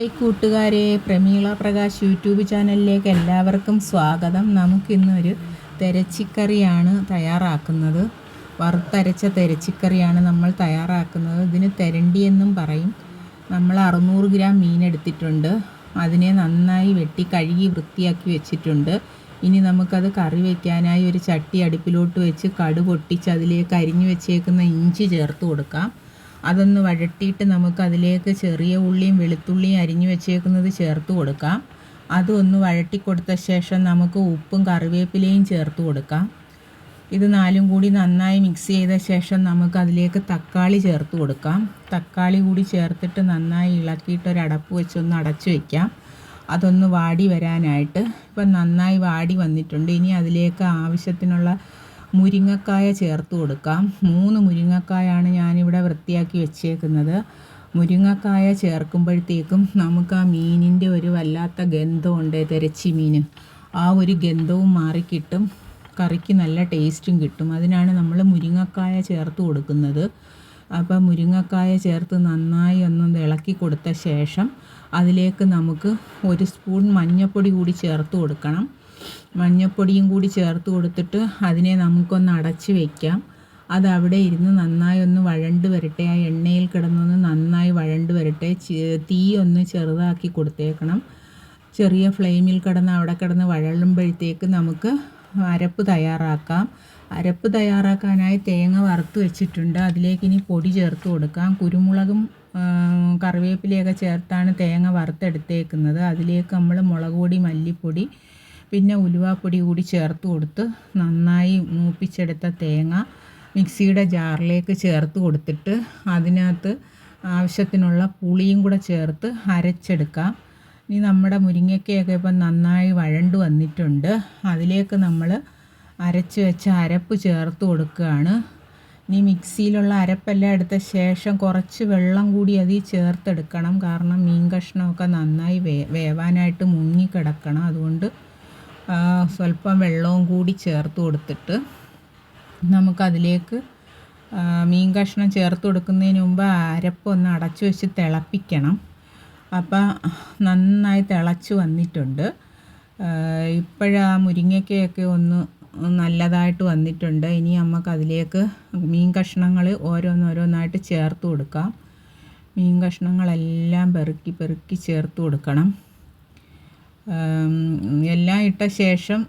Hi കൂട്ടുകാരെ Prameela Prakash YouTube ചാനലിലേക്ക് എല്ലാവർക്കും സ്വാഗതം. നമുക്കിന്നൊരു തെരച്ചിക്കറിയാണ് തയ്യാറാക്കുന്നത്. വറുത്തരച്ച തെരച്ചിക്കറിയാണ് നമ്മൾ തയ്യാറാക്കുന്നത്. ഇതിന് തെരണ്ടി എന്നും പറയും. നമ്മൾ അറുന്നൂറ് ഗ്രാം മീൻ എടുത്തിട്ടുണ്ട്. അതിനെ നന്നായി വെട്ടി കഴുകി വൃത്തിയാക്കി വെച്ചിട്ടുണ്ട്. ഇനി നമുക്കത് കറി വയ്ക്കാനായി ഒരു ചട്ടി അടുപ്പിലോട്ട് വെച്ച് കടു പൊട്ടിച്ച് അതിലേക്ക് അരിഞ്ഞു വെച്ചേക്കുന്ന ഇഞ്ചി ചേർത്ത് കൊടുക്കാം. അതൊന്ന് വഴട്ടിയിട്ട് നമുക്ക് അതിലേക്ക് ചെറിയ ഉള്ളിയും വെളുത്തുള്ളിയും അരിഞ്ഞു വെച്ചേക്കുന്നത് ചേർത്ത് കൊടുക്കാം. അതൊന്ന് വഴട്ടി കൊടുത്ത ശേഷം നമുക്ക് ഉപ്പും കറിവേപ്പിലയും ചേർത്ത് കൊടുക്കാം. ഇത് നാലും കൂടി നന്നായി മിക്സ് ചെയ്ത ശേഷം നമുക്ക് അതിലേക്ക് തക്കാളി ചേർത്ത് കൊടുക്കാം. തക്കാളി കൂടി ചേർത്തിട്ട് നന്നായി ഇളക്കിയിട്ട് ഒരു അടപ്പ് വെച്ചൊന്ന് അടച്ചു വയ്ക്കാം അതൊന്ന് വാടി വരാനായിട്ട്. ഇപ്പം നന്നായി വാടി വന്നിട്ടുണ്ട്. ഇനി അതിലേക്ക് ആവശ്യത്തിനുള്ള മുരിങ്ങക്കായ ചേർത്ത് കൊടുക്കാം. മൂന്ന് മുരിങ്ങക്കായാണ് ഞാനിവിടെ വൃത്തിയാക്കി വെച്ചേക്കുന്നത്. മുരിങ്ങക്കായ ചേർക്കുമ്പോഴത്തേക്കും നമുക്ക് ആ മീനിന്റെ ഒരു വല്ലാത്ത ഗന്ധമുണ്ട് തിരച്ചി മീൻ. ആ ഒരു ഗന്ധവും മാറിക്കിട്ടും കറിക്ക് നല്ല ടേസ്റ്റും കിട്ടും. അതിനാണ് നമ്മൾ മുരിങ്ങക്കായ ചേർത്ത് കൊടുക്കുന്നത്. അപ്പോൾ മുരിങ്ങക്കായ ചേർത്ത് നന്നായി ഒന്ന് ഇളക്കി കൊടുത്ത ശേഷം അതിലേക്ക് നമുക്ക് ഒരു സ്പൂൺ മഞ്ഞൾപ്പൊടി കൂടി ചേർത്ത് കൊടുക്കണം. മഞ്ഞൾപ്പൊടിയും കൂടി ചേർത്ത് കൊടുത്തിട്ട് അതിനെ നമുക്കൊന്ന് അടച്ച് വയ്ക്കാം അത് അവിടെ ഇരുന്ന് നന്നായി ഒന്ന് വഴണ്ട് വരട്ടെ. ആ എണ്ണയിൽ കിടന്നൊന്ന് നന്നായി വഴണ്ട് വരട്ടെ. തീ ഒന്ന് ചെറുതാക്കി കൊടുത്തേക്കണം. ചെറിയ ഫ്ലെയിമിൽ കിടന്ന് അവിടെ കിടന്ന് വഴളുമ്പോഴത്തേക്ക് നമുക്ക് അരപ്പ് തയ്യാറാക്കാം. അരപ്പ് തയ്യാറാക്കാനായി തേങ്ങ വറുത്ത് വെച്ചിട്ടുണ്ട്. അതിലേക്ക് ഇനി പൊടി ചേർത്ത് കൊടുക്കാം. കുരുമുളകും കറിവേപ്പിലയൊക്കെ ചേർത്താണ് തേങ്ങ വറുത്തെടുത്തേക്കുന്നത്. അതിലേക്ക് നമ്മൾ മുളക് പൊടി മല്ലിപ്പൊടി പിന്നെ ഉലുവാപ്പൊടി കൂടി ചേർത്ത് കൊടുത്ത് നന്നായി മൂപ്പിച്ചെടുത്ത തേങ്ങ മിക്സിയുടെ ജാറിലേക്ക് ചേർത്ത് കൊടുത്തിട്ട് അതിനകത്ത് ആവശ്യത്തിനുള്ള പുളിയും കൂടെ ചേർത്ത് അരച്ചെടുക്കാം. ഇനി നമ്മുടെ മുരിങ്ങയ്ക്കയൊക്കെ ഇപ്പം നന്നായി വഴണ്ട് വന്നിട്ടുണ്ട്. അതിലേക്ക് നമ്മൾ അരച്ച് വെച്ച അരപ്പ് ചേർത്ത് കൊടുക്കുകയാണ്. ഇനി മിക്സിയിലുള്ള അരപ്പെല്ലാം എടുത്ത ശേഷം കുറച്ച് വെള്ളം കൂടി അതിൽ ചേർത്തെടുക്കണം. കാരണം മീൻ കഷ്ണമൊക്കെ നന്നായി വേ വേവാനായിട്ട് മുങ്ങിക്കിടക്കണം. അതുകൊണ്ട് സ്വല്പം വെള്ളവും കൂടി ചേർത്ത് കൊടുത്തിട്ട് നമുക്കതിലേക്ക് മീൻ കഷ്ണം ചേർത്ത് കൊടുക്കുന്നതിന് മുമ്പ് അരപ്പൊന്ന് അടച്ചു വെച്ച് തിളപ്പിക്കണം. അപ്പം നന്നായി തിളച്ച് വന്നിട്ടുണ്ട്. ഇപ്പോഴാ മുരിങ്ങയ്ക്കയൊക്കെ ഒന്ന് നല്ലതായിട്ട് വന്നിട്ടുണ്ട്. ഇനി നമുക്ക് അതിലേക്ക് മീൻ കഷ്ണങ്ങൾ ഓരോന്നോരോന്നായിട്ട് ചേർത്ത് കൊടുക്കാം. മീൻ കഷ്ണങ്ങളെല്ലാം പെറുക്കി പെറുക്കി ചേർത്ത് കൊടുക്കണം. ഇട്ട ശേഷം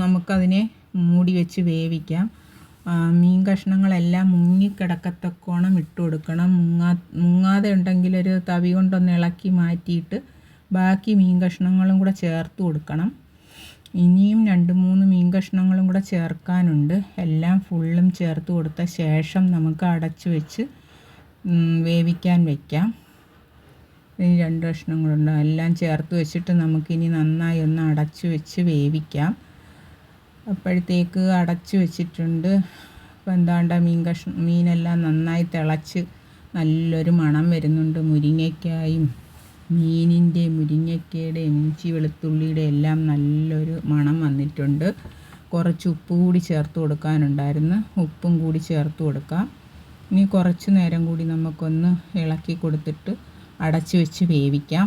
നമുക്കതിനെ മൂടി വെച്ച് വേവിക്കാം. മീൻ കഷ്ണങ്ങളെല്ലാം മുങ്ങിക്കിടക്കത്തക്കോണം ഇട്ട് കൊടുക്കണം. മുങ്ങാ മുങ്ങാതെ ഉണ്ടെങ്കിൽ ഒരു തവി കൊണ്ടൊന്ന് ഇളക്കി മാറ്റിയിട്ട് ബാക്കി മീൻ കഷ്ണങ്ങളും കൂടെ ചേർത്ത് കൊടുക്കണം. ഇനിയും രണ്ട് മൂന്ന് മീൻ കഷ്ണങ്ങളും കൂടെ ചേർക്കാനുണ്ട്. എല്ലാം ഫുള്ളും ചേർത്ത് കൊടുത്ത ശേഷം നമുക്ക് അടച്ചു വെച്ച് വേവിക്കാൻ വയ്ക്കാം ഇനി രണ്ട് കഷ്ണങ്ങളുണ്ട്. എല്ലാം ചേർത്ത് വെച്ചിട്ട് നമുക്കിനി നന്നായി ഒന്ന് അടച്ച് വെച്ച് വേവിക്കാം. അപ്പോഴത്തേക്ക് അടച്ച് വെച്ചിട്ടുണ്ട്. അപ്പോൾ എന്താണ്ട മീൻ കഷ്ണം മീനെല്ലാം നന്നായി തിളച്ച് നല്ലൊരു മണം വരുന്നുണ്ട്. മുരിങ്ങയ്ക്കായും മീനിന്റെ മുരിങ്ങയ്ക്കയുടെ ഇഞ്ചി വെളുത്തുള്ളിയുടെ എല്ലാം നല്ലൊരു മണം വന്നിട്ടുണ്ട്. കുറച്ച് ഉപ്പ് കൂടി ചേർത്ത് കൊടുക്കാനുണ്ടായിരുന്നു. ഉപ്പും കൂടി ചേർത്ത് കൊടുക്കാം. ഇനി കുറച്ച് നേരം കൂടി നമുക്കൊന്ന് ഇളക്കി കൊടുത്തിട്ട് അടച്ച് വെച്ച് വേവിക്കാം.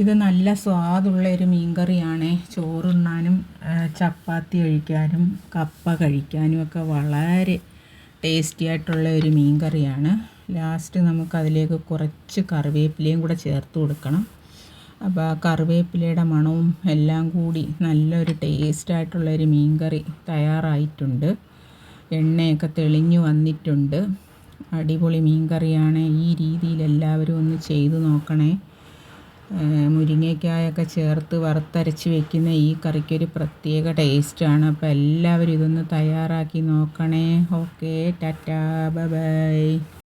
ഇത് നല്ല സ്വാദുള്ള ഒരു മീൻകറിയാണ്. ചോറുണ്ണാനും ചപ്പാത്തി കഴിക്കാനും കപ്പ കഴിക്കാനും ഒക്കെ വളരെ ടേസ്റ്റി ആയിട്ടുള്ള ഒരു മീൻകറിയാണ്. ലാസ്റ്റ് നമുക്ക് അതിലേക്ക് കുറച്ച് കറിവേപ്പിലയും കൂടെ ചേർത്ത് കൊടുക്കണം. അപ്പോൾ ആ കറിവേപ്പിലയുടെ മണവും എല്ലാം കൂടി നല്ലൊരു ടേസ്റ്റായിട്ടുള്ള ഒരു മീൻകറി തയ്യാറായിട്ടുണ്ട്. എണ്ണയൊക്കെ തെളിഞ്ഞു വന്നിട്ടുണ്ട്. അടിപൊളി മീൻ കറിയാണ് ഈ രീതിയിൽ എല്ലാവരും ഒന്ന് ചെയ്തു നോക്കണേ. മുരിങ്ങയ്ക്കായൊക്കെ ചേർത്ത് വറുത്തരച്ച് വെക്കുന്ന ഈ കറിക്കൊരു പ്രത്യേക ടേസ്റ്റാണ്. അപ്പോൾ എല്ലാവരും ഇതൊന്ന് തയ്യാറാക്കി നോക്കണേ. Okay tata bye.